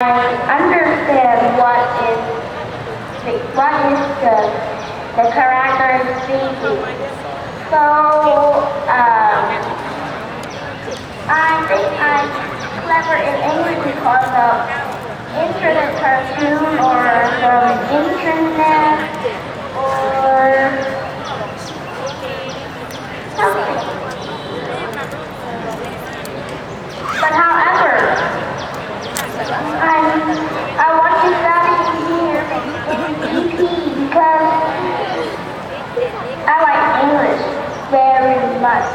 I understand what is the, what is the the character speaking. So um, I think I'm clever in English because of internet cartoon I'm, I want to study here in EP because I like English very much.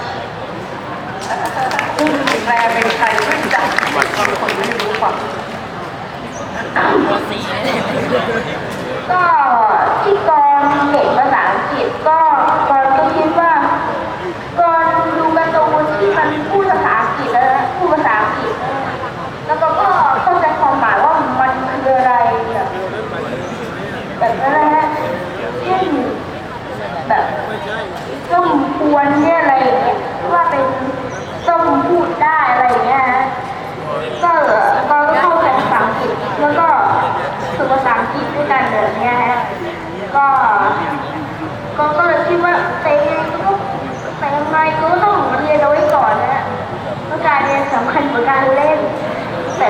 แปลเป็นไทยขึ้นจากบางคนไม่รู้ฟังก็ที่กรเก่งภาษาอังกฤษก็กรก็คิดว่ากรดูการ์ตูนที่มันพูดภาษาอังกฤษแล้วนะพูดภาษาอังกฤษแล้วก็ก็เข้าใจความหมายว่ามันคืออะไรแบบแบบอะไรนะเช่นแบบส้มพวนเนี่ยอะไรอย่างเงี้ยว่าเป็นส้มพูดได้อะไรอย่างเงี้ยนะ ก็ก็เข้าใจภาษาอังกฤษแล้วก็ฝึกภาษาอังกฤษด้วยกันแบบเนี้ยฮะก็ก็ก็เลยคิดว่าแต่ยังไงก็ต้องแต่ยังไงก็ต้องเรียนเอาไว้ก่อนนะฮะเพราะการเรียนสำคัญกว่าการเล่นแต่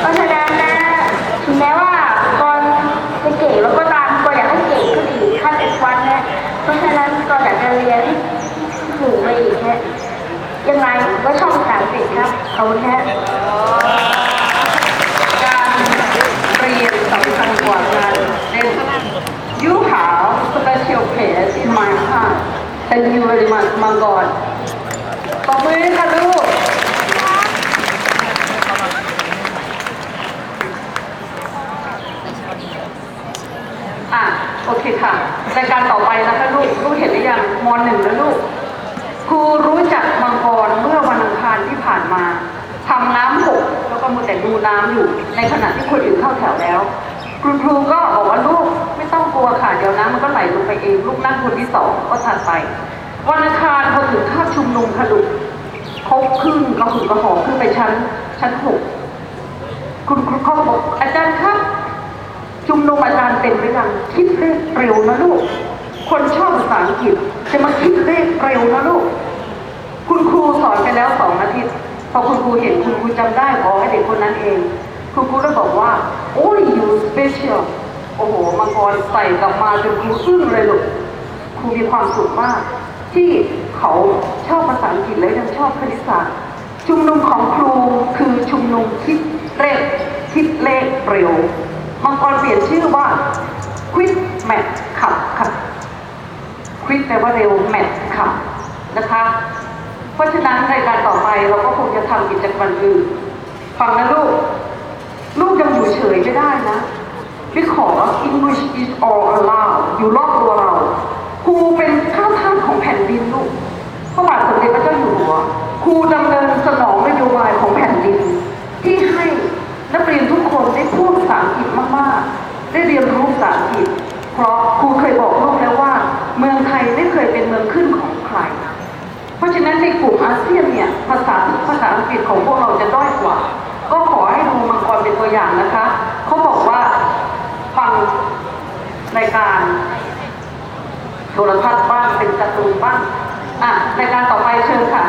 เพราะฉะนั้นนะถึงแม้ว่าก่อนจะเก่งแล้วก็ตามก็อยากให้เก่งขึ้นอีกขั้นเป็นวันนะเพราะฉะนั้นก็อยากจะเรียน ถูกไปอีกแค่ ยังไงผมก็ชอบภาษาอังกฤษครับเขาแค่การเรียนสำคัญกว่าการเล่น You have special place in my heart Thank you very much มังกรตบมือให้ค่ะลูกอะโอเคค่ะรายการต่อไปนะคะลูกลูกเห็นหรือยังมหนึ่งแล้วลูก รูรู้จักมังกรเมื่อวันอังคารที่ผ่านมาทำน้ำหกแล้วก็มัวแต่ดูน้ำอยู่ ในขณะที่คนอื่นเข้าแถวแล้วคุณครูก็บอกว่าลูกไม่ต้องกลัวค่ะเดี๋ยวน้ำมันก็ไหลลงไปเองลูกนั่งคนที่สองก็ถัดไป วันอังคารพอถึงคาบชุมนุมค่ะลูกเขาขึ้นกระหึ่มกระหอบขึ้นไปชั้นชั้นหกคุณครูเขาบอกอาจารย์ครับชุมนุมอาจารย์เต็มหรือยังคิดเลขเร็วนะลูก คนชอบภาษาอังกฤษ จะมาคิดเลขเร็วนะลูก คุณครูสอนไปแล้วสองอาทิตย์ พอคุณครูเห็นคุณครูจำได้ขอให้เด็กคนนั้นเอง คุณครูก็บอกว่า โอ้ยยูสเปเชียล โอ้โห มังกรใส่กลับมาจนครูอึ้งเลยลูก ครูมีความสุขมาก ที่เขาชอบภาษาอังกฤษและยังชอบคณิตศาสตร์ชุมนุมของครูคือชุมนุมคิดเลขคิดเลขเร็ว มังกรเปลี่ยนชื่อว่า Quick Math ขับค่ะ ควิดแป ลว่าเร็วแมทค่ะนะคะ เพราะฉะนั้นรายการต่อไปเราก็คงจะทำกิจกรรมอื่นฟังนะลูก ลูกยังอยู่เฉยไม่ได้นะพี่ขอ English is all around อยู่รอบตัวเรา ครูเป็นข้าทาสของแผ่นดินลูกพระบาทสมเด็จพระเจ้าอยู่หัว ครูดำเนินสนองนโยบายของแผ่นดิน ที่ให้นักเรียนทุกคนได้พูดภาษาอังกฤษมากๆ ได้เรียนรู้ภาษาอังกฤษ เพราะครูเคยบอกลูกแล้วว่า ยเป็นเมืองขึ้นของใคร เพราะฉะนั้นในกลุ่มอาเซียนเนี่ยภาษาภาษาอังกฤษของพวกเราจะด้อยกว่า ก็ขอให้ดูมังกรเป็นตัวอย่างนะคะเขาบอกว่าฟังรายการโทรทัศน์บ้างเป็นการ์ตูนบ้างอะรายการต่อไปเชิญค่ะ